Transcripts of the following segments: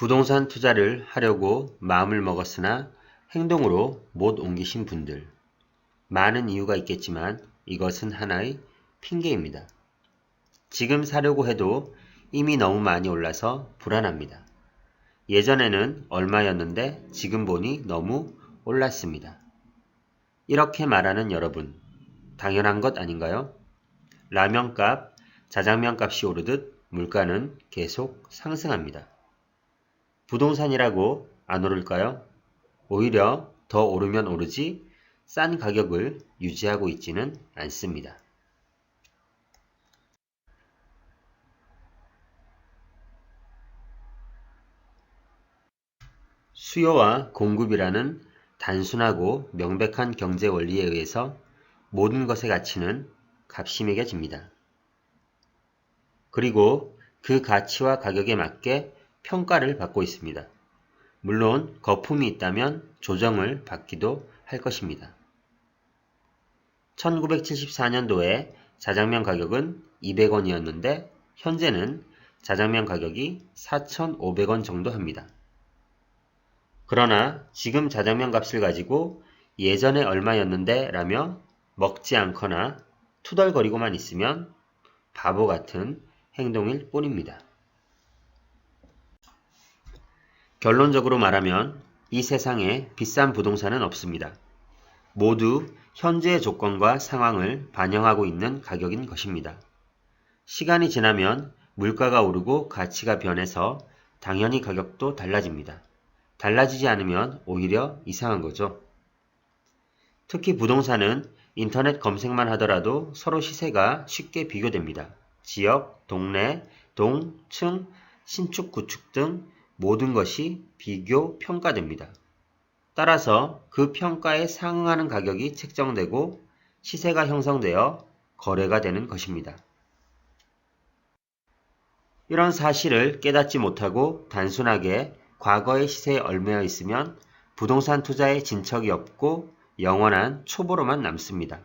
부동산 투자를 하려고 마음을 먹었으나 행동으로 못 옮기신 분들. 많은 이유가 있겠지만 이것은 하나의 핑계입니다. 지금 사려고 해도 이미 너무 많이 올라서 불안합니다. 예전에는 얼마였는데 지금 보니 너무 올랐습니다. 이렇게 말하는 여러분, 당연한 것 아닌가요? 라면 값, 자장면 값이 오르듯 물가는 계속 상승합니다. 부동산이라고 안 오를까요? 오히려 더 오르면 오르지 싼 가격을 유지하고 있지는 않습니다. 수요와 공급이라는 단순하고 명백한 경제 원리에 의해서 모든 것의 가치는 값이 매겨집니다. 그리고 그 가치와 가격에 맞게 평가를 받고 있습니다. 물론 거품이 있다면 조정을 받기도 할 것입니다. 1974년도에 자장면 가격은 200원이었는데 현재는 자장면 가격이 4,500원 정도 합니다. 그러나 지금 자장면 값을 가지고 예전에 얼마였는데 라며 먹지 않거나 투덜거리고만 있으면 바보 같은 행동일 뿐입니다. 결론적으로 말하면 이 세상에 비싼 부동산은 없습니다. 모두 현재의 조건과 상황을 반영하고 있는 가격인 것입니다. 시간이 지나면 물가가 오르고 가치가 변해서 당연히 가격도 달라집니다. 달라지지 않으면 오히려 이상한 거죠. 특히 부동산은 인터넷 검색만 하더라도 서로 시세가 쉽게 비교됩니다. 지역, 동네, 동, 층, 신축, 구축 등 모든 것이 비교 평가됩니다. 따라서 그 평가에 상응하는 가격이 책정되고 시세가 형성되어 거래가 되는 것입니다. 이런 사실을 깨닫지 못하고 단순하게 과거의 시세에 얽매여 있으면 부동산 투자에 진척이 없고 영원한 초보로만 남습니다.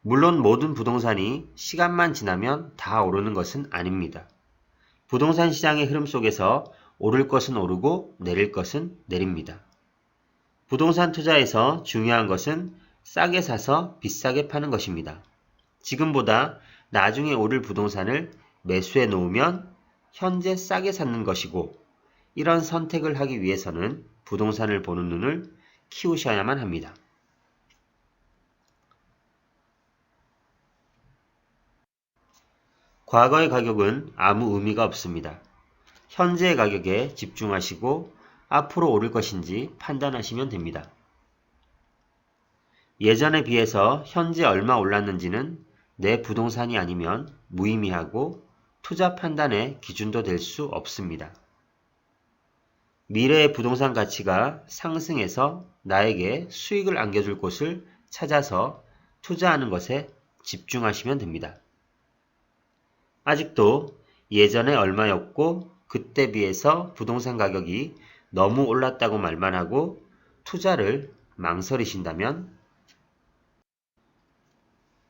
물론 모든 부동산이 시간만 지나면 다 오르는 것은 아닙니다. 부동산 시장의 흐름 속에서 오를 것은 오르고 내릴 것은 내립니다. 부동산 투자에서 중요한 것은 싸게 사서 비싸게 파는 것입니다. 지금보다 나중에 오를 부동산을 매수해 놓으면 현재 싸게 사는 것이고 이런 선택을 하기 위해서는 부동산을 보는 눈을 키우셔야만 합니다. 과거의 가격은 아무 의미가 없습니다. 현재의 가격에 집중하시고 앞으로 오를 것인지 판단하시면 됩니다. 예전에 비해서 현재 얼마 올랐는지는 내 부동산이 아니면 무의미하고 투자 판단의 기준도 될 수 없습니다. 미래의 부동산 가치가 상승해서 나에게 수익을 안겨줄 곳을 찾아서 투자하는 것에 집중하시면 됩니다. 아직도 예전에 얼마였고 그때 비해서 부동산 가격이 너무 올랐다고 말만 하고 투자를 망설이신다면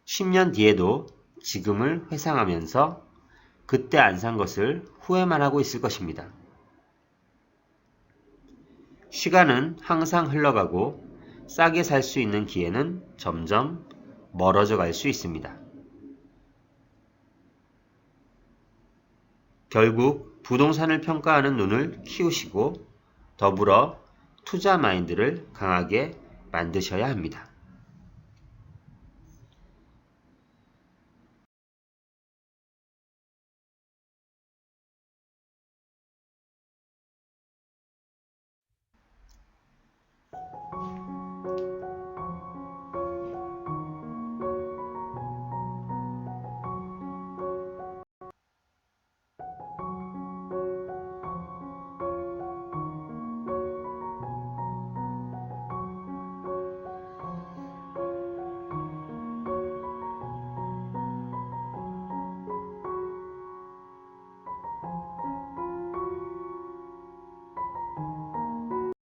10년 뒤에도 지금을 회상하면서 그때 안 산 것을 후회만 하고 있을 것입니다. 시간은 항상 흘러가고 싸게 살 수 있는 기회는 점점 멀어져 갈 수 있습니다. 결국 부동산을 평가하는 눈을 키우시고 더불어 투자 마인드를 강하게 만드셔야 합니다.